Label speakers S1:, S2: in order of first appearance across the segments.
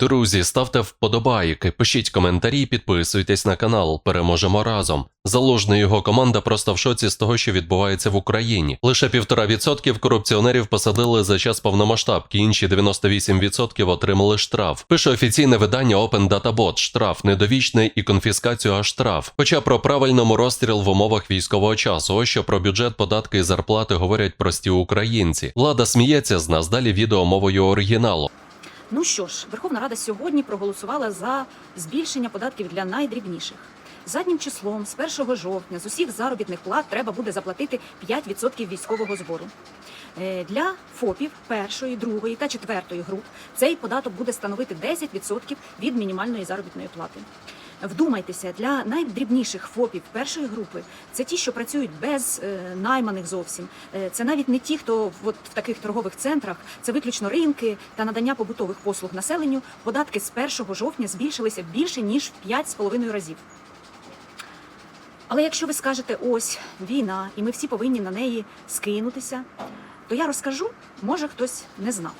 S1: Друзі, ставте вподобайки, пишіть коментарі, підписуйтесь на канал. Переможемо разом. Залужний його команда просто в шоці з того, що відбувається в Україні. Лише півтора відсотків корупціонерів посадили за час повномасштабки, інші 98% отримали штраф. Пише офіційне видання Open Data Bot. штраф недовічний і конфіскацію аж штраф. Хоча про правильному розстріл в умовах військового часу, ось що про бюджет, податки і зарплати говорять прості українці. Влада сміється з нас. Далі відео мовою оригіналу.
S2: Ну що ж, Верховна Рада сьогодні проголосувала за збільшення податків для найдрібніших. Заднім числом з 1 жовтня з усіх заробітних плат треба буде заплатити 5% військового збору. Е, Для ФОПів першої, другої та четвертої груп цей податок буде становити 10% від мінімальної заробітної плати. Вдумайтеся, для найдрібніших ФОПів першої групи це ті, що працюють без е, найманих зовсім. Е, це навіть не ті, хто от, в таких торгових центрах, це виключно ринки та надання побутових послуг населенню. Податки з 1 жовтня збільшилися більше ніж в 5,5 разів. Але якщо ви скажете, ось війна, і ми всі повинні на неї скинутися, то я розкажу, може хтось не знав.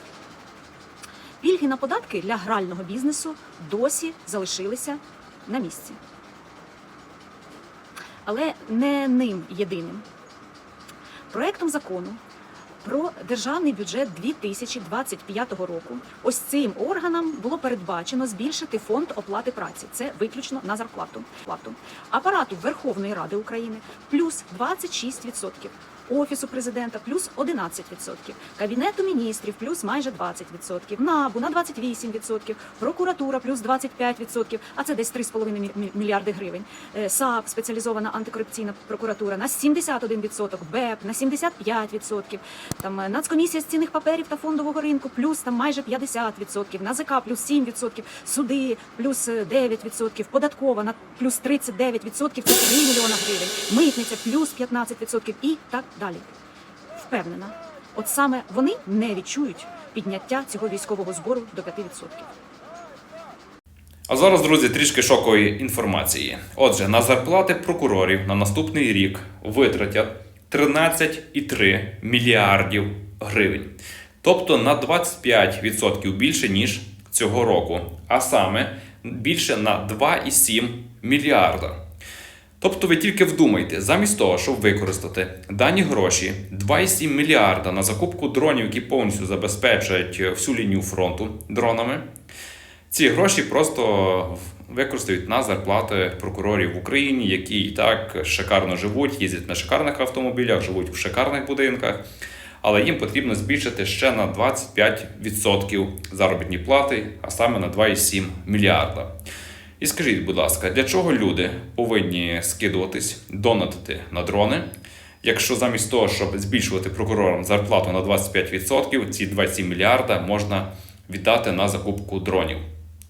S2: Пільги на податки для грального бізнесу досі залишилися на місці. Але не ним єдиним. Проектом закону про державний бюджет 2025 року ось цим органам було передбачено збільшити фонд оплати праці. Це виключно на зарплату. Апарату Верховної Ради України плюс 26%. Офісу президента плюс 11%, Кабінету міністрів плюс майже 20%, НАБУ на 28%, прокуратура плюс 25%, а це десь 3,5 мі- мі- мільярди гривень. Е, САП, спеціалізована антикорупційна прокуратура на 71%, БЕП на 75%, там е, Нацкомісія з цінних паперів та фондового ринку плюс там майже 50%, НАЗК плюс 7%, суди плюс е, 9%, податкова на плюс 39%, це 3 мільйона гривень, митниця плюс 15% і так далі. Впевнена, от саме вони не відчують підняття цього військового збору до 5%.
S3: А зараз, друзі, трішки шокової інформації. Отже, на зарплати прокурорів на наступний рік витратять 13,3 мільярдів гривень. Тобто на 25% більше, ніж цього року. А саме більше на 2,7 мільярда. Тобто ви тільки вдумайте, замість того, щоб використати дані гроші 2,7 мільярда на закупку дронів, які повністю забезпечують всю лінію фронту дронами, ці гроші просто використають на зарплати прокурорів в Україні, які і так шикарно живуть, їздять на шикарних автомобілях, живуть в шикарних будинках. Але їм потрібно збільшити ще на 25% заробітні плати, а саме на 2,7 мільярда. І скажіть, будь ласка, для чого люди повинні скидуватись, донатити на дрони, якщо замість того, щоб збільшувати прокурорам зарплату на 25%, ці 27 мільярда можна віддати на закупку дронів?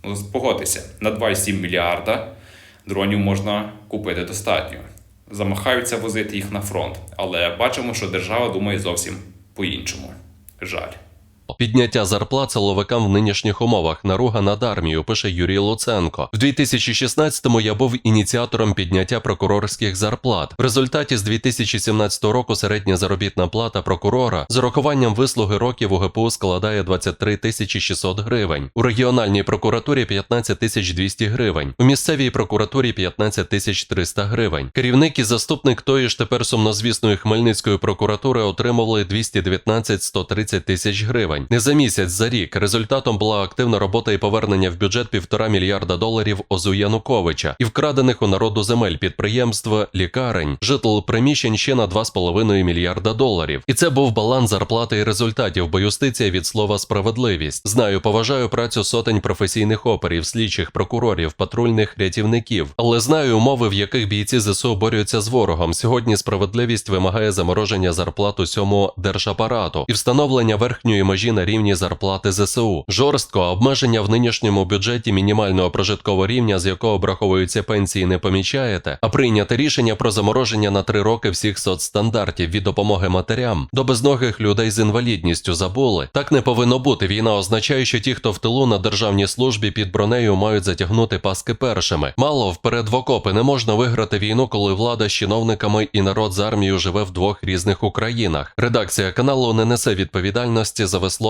S3: Ну, погодьтеся, на 2,7 мільярда дронів можна купити достатньо. Замахаються возити їх на фронт, але бачимо, що держава думає зовсім по-іншому. Жаль.
S1: Підняття зарплат силовикам в нинішніх умовах наруга над армією, пише Юрій Луценко. В 2016-му я був ініціатором підняття прокурорських зарплат. В результаті з 2017 року середня заробітна плата прокурора з урахуванням вислуги років у ГПУ складає 23 тисячі 600 гривень. У регіональній прокуратурі 15 тисяч 200 гривень. У місцевій прокуратурі 15 тисяч 300 гривень. Керівник і заступник тої ж тепер сумнозвісної Хмельницької прокуратури отримували 219-130 тисяч гривень. Не за місяць, за рік. Результатом була активна робота і повернення в бюджет півтора мільярда доларів ОЗУ Януковича і вкрадених у народу земель підприємств, лікарень, житл приміщень ще на 2,5 мільярда доларів. І це був баланс зарплати і результатів, бо юстиція від слова справедливість. Знаю, поважаю працю сотень професійних оперів, слідчих, прокурорів, патрульних рятівників, але знаю умови, в яких бійці ЗСУ борються з ворогом. Сьогодні справедливість вимагає замороження зарплат усьому держапарату і встановлення верхньої межі на рівні зарплати ЗСУ. Жорстко обмеження в нинішньому бюджеті мінімального прожиткового рівня, з якого обраховуються пенсії, не помічаєте, а прийняти рішення про замороження на три роки всіх соцстандартів від допомоги матерям до безногих людей з інвалідністю забули. Так не повинно бути. Війна означає, що ті, хто в тилу на державній службі під бронею, мають затягнути паски першими. Мало вперед в окопи не можна виграти війну, коли влада з чиновниками і народ з армією живе в двох різних Українах. Редакція каналу не несе відповідальності за висловлення